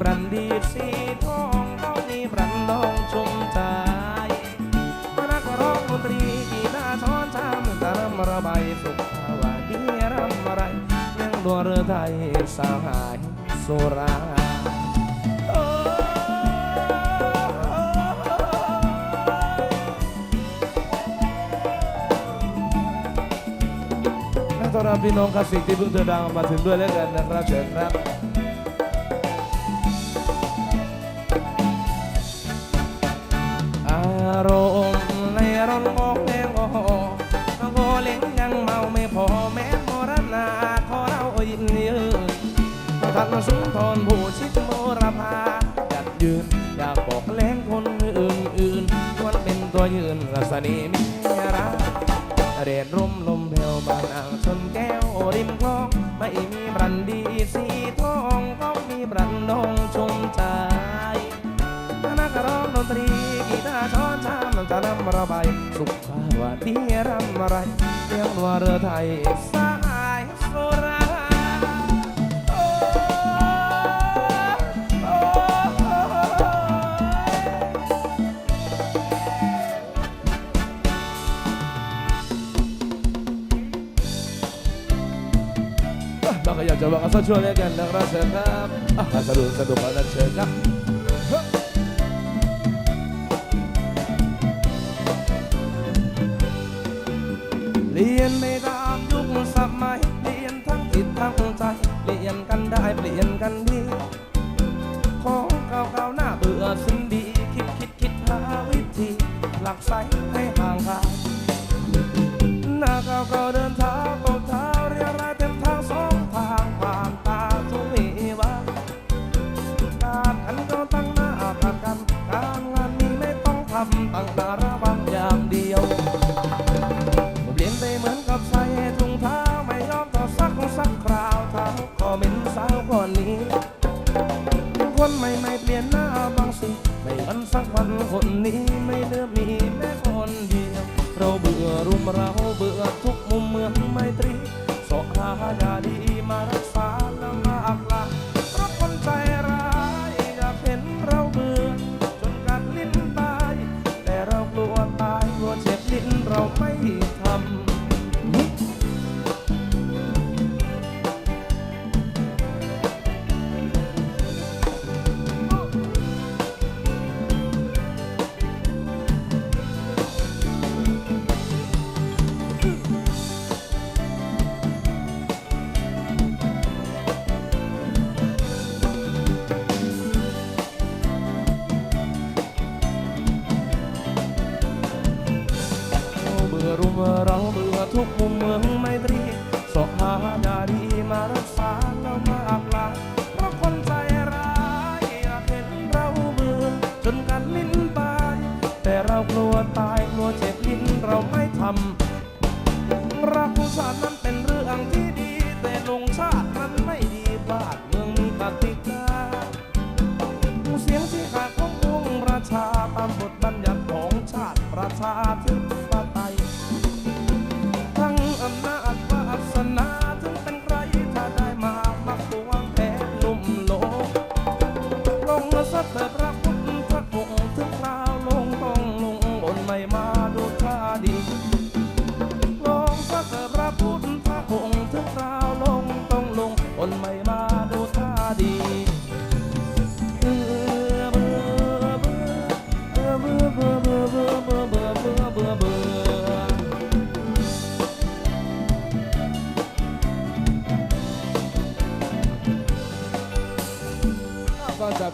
บระดีสีทองต้องมีประดองชมใจนักร้องดนตรีกีตาช้อนชามตารมระบายสุขวาดีรำไรเนื่องดวงเรือไทยสาวหายสุราต้อนรับพี่น้องคาสิกที่เพิ่งเดินทางมาถึงด้วยแล้วกันนะครับเชิญครับ ประสุนทนผู้ชิดโมรพายัดยืนอยากบอกแรงคนอื่นอื่นควรเป็นตัวยืนรัศนีมีรักเรดร่มลมแผ่วบางอ่างชนแก้วริมคลองไม่มีบรันดีสีทองก็มีบรันดงชมใจนักร้องดนตรีกีตาร์ช้อนชามจะนำระบายสุขภาวะที่ร่ำไรเรียกว่าเรือไทยสา จะบอกกันสักช่วงแล้วกันแล้วเราเชิญครับอ่ะสะดวกสะดวกกันเชิญครับ haven't ไม่ดีบ้าน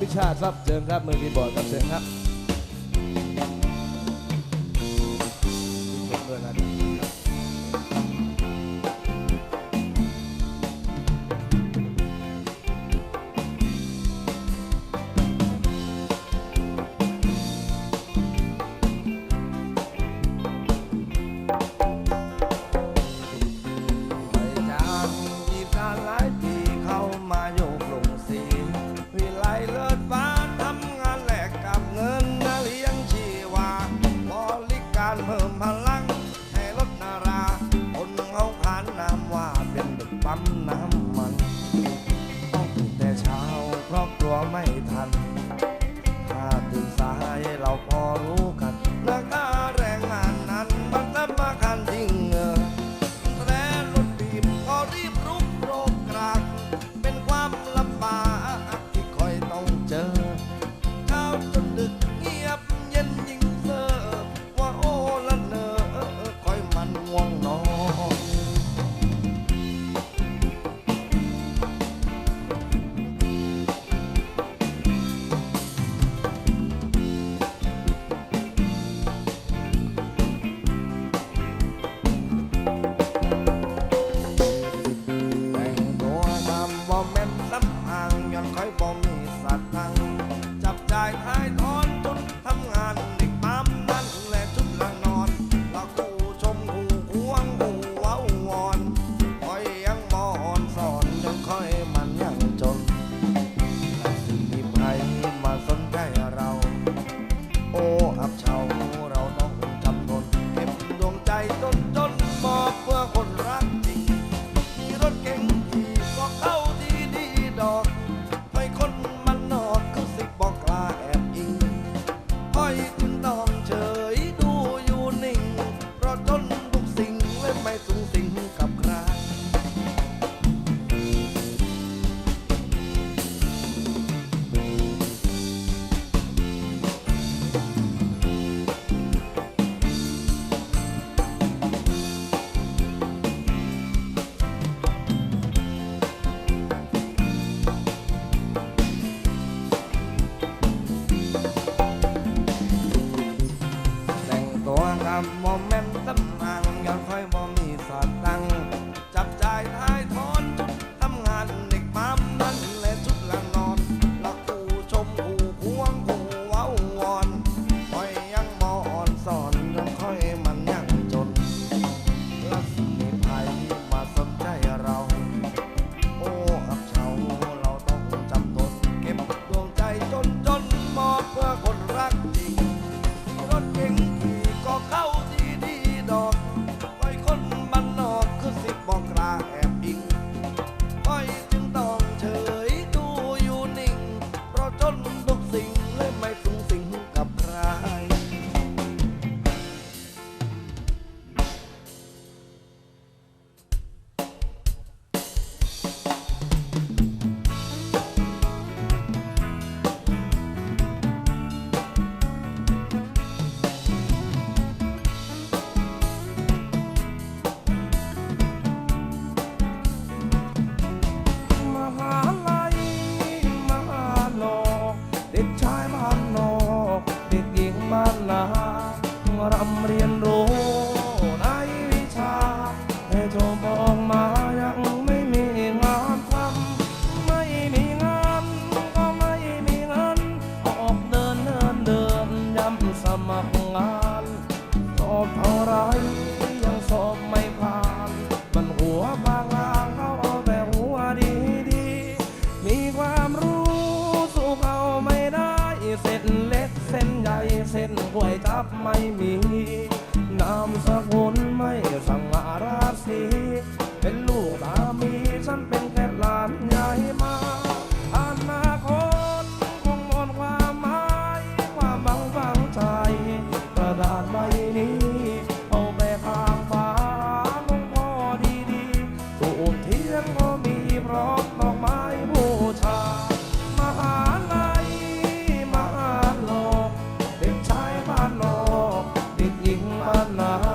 พิชาติรับเจิญครับมือคีบอร์ดครับเชิญครับ ไม่มี ง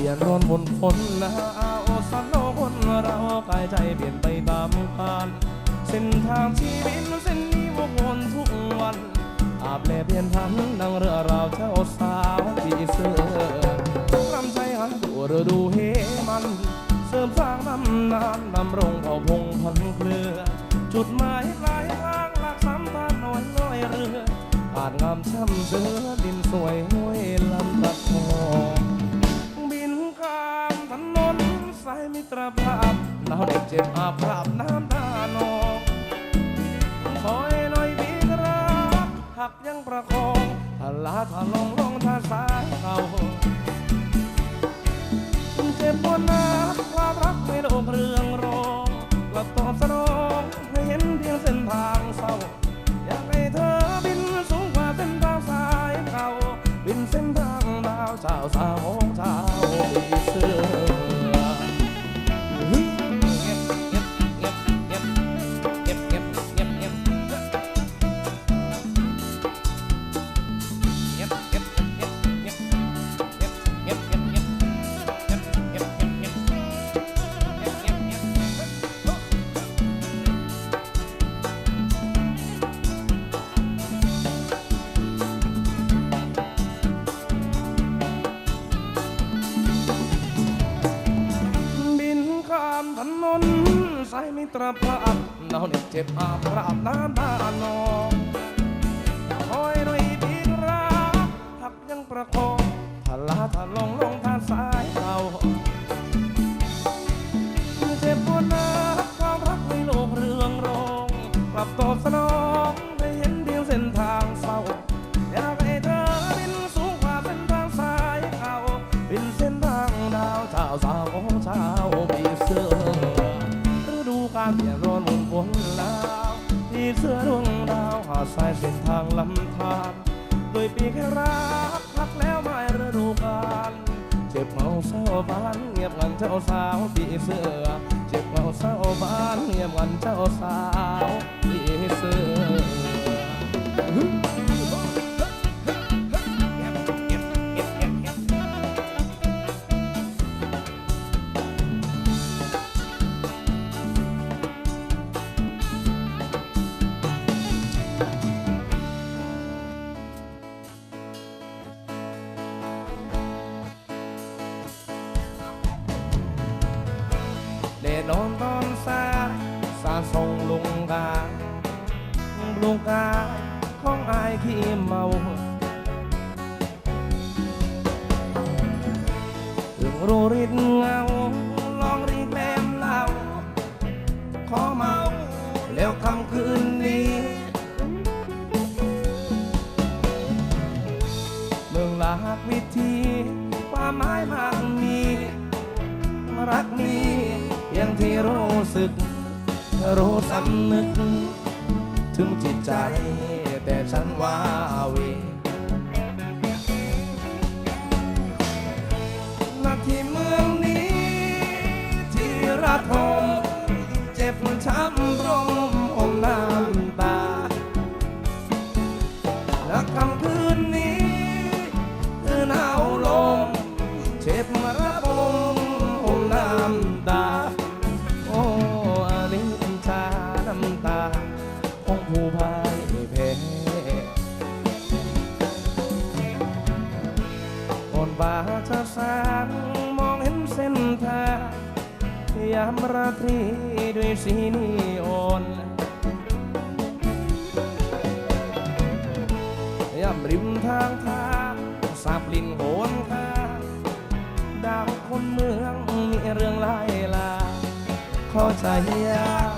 ลี่ยนร้อนบนฝนหนาวสันโลคนเรากายใจเปลี่ยนไปตามกาลเส้นทางชีวิตเส้นนี้วกวนทุกวัน อาบแลเปลี่ยนพันดังเรือราวเจ้าสาวปีเสือกำใจหันดูฤดูเฮมัน เสริมสร้างตำนานดำรงเผ่าพงพันเครือ จุดหมายปลายทางหลักสำคัญน้อยน้อยเรือผ่านงามช่ำเสือดินสวย ตรภาพเราเด็กเจ็บอาภาพน้ำตานองคอยหน่อยพี่รักหักยังประคองถ้าลาถ้าลงลงถ้าสายเขาเจ็บปวดนักความรักไม่โดนเรื่องรองกลับตอบสนองให้เห็นเพียงเส้นทางเศร้าอยากให้เธอบินสูงกว่าเส้นทางสายเขาบินเส้นทางดาวช้าสาวของเช้าปี ก็บอาบราบน้ำตานองคอยหน่อยพี่รักหักยังประคองทะลาถ้าลงลงทางสายเขาเจ็บปวดนะความรักไม่โลภเรืองรองกลับตอบสนอง รักพักแล้วไม่ฤดูกาลเจ็บเมาเศร้าบ้านเงียบงันเจ้าสาวปีเสือเจ็บเมาเศร้าบ้านเงียบงันเจ้าสาวปีเสือ เงาลองรีแกมเล่าขอเมาแล้วคำคืนนี้ เมืองหลากวิธีความหมายมากมี รักนี้เพียงที่รู้สึก รู้สำนึก ถึงจิตใจแต่ฉันว่าเว ระทามราตรีด้วยสีนีออนย่ำริมทางทางสาบลินโหนคาดาวคนเมืองมีเรื่องไล่ลาข้าใจยาก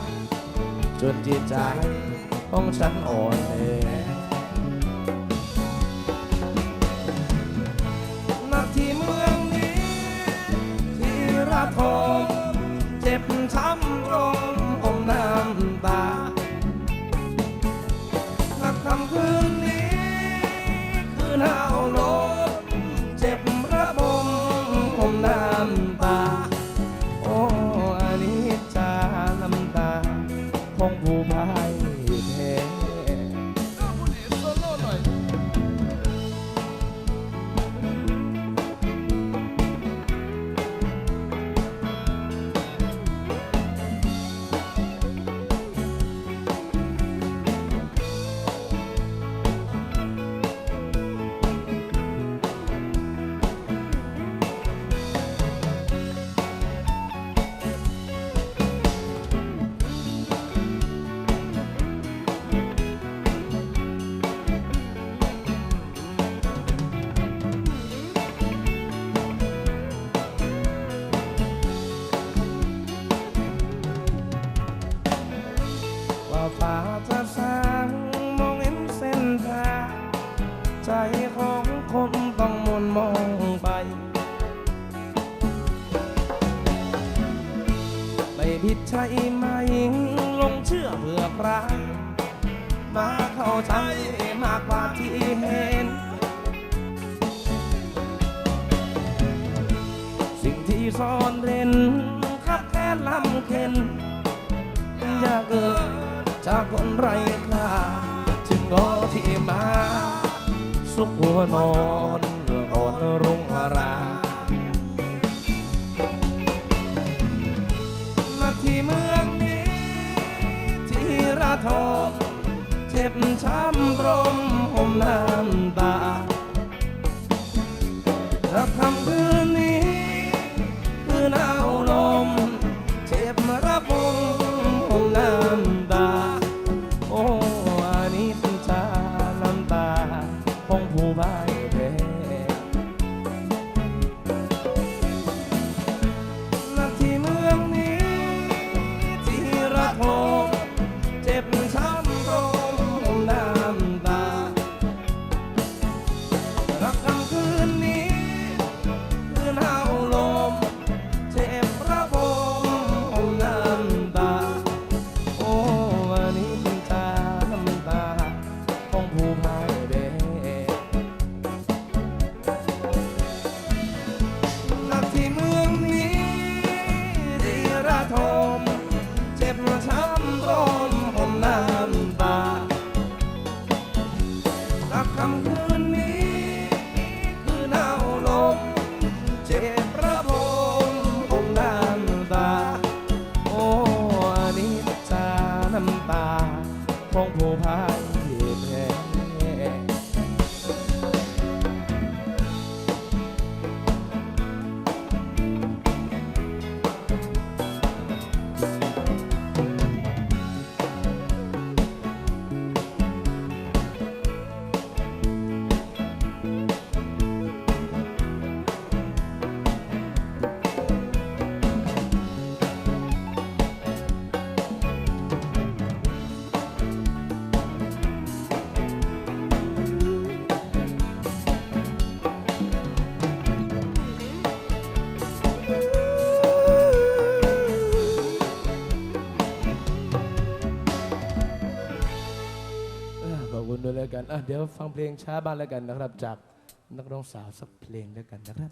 จนจิตใจของฉันอ่อนแอ ใช่ไหมลงเชื่อเพื่อใครมาเข้าใจมากกว่าที่เห็น สิ่งที่ซ่อนเร้นคับแค้ลำเค็นอยากเกิดจากคนไร้ค่าจึงงอที่มา สุขหัวนอนอ่อนรุ่งรา ทอง เจ็บช้ำตรงหมน้ำตา love him. เดี๋ยวฟังเพลงช้าบ้างแล้วกันนะครับ จากนักร้องสาวสักเพลงแล้วกันนะครับ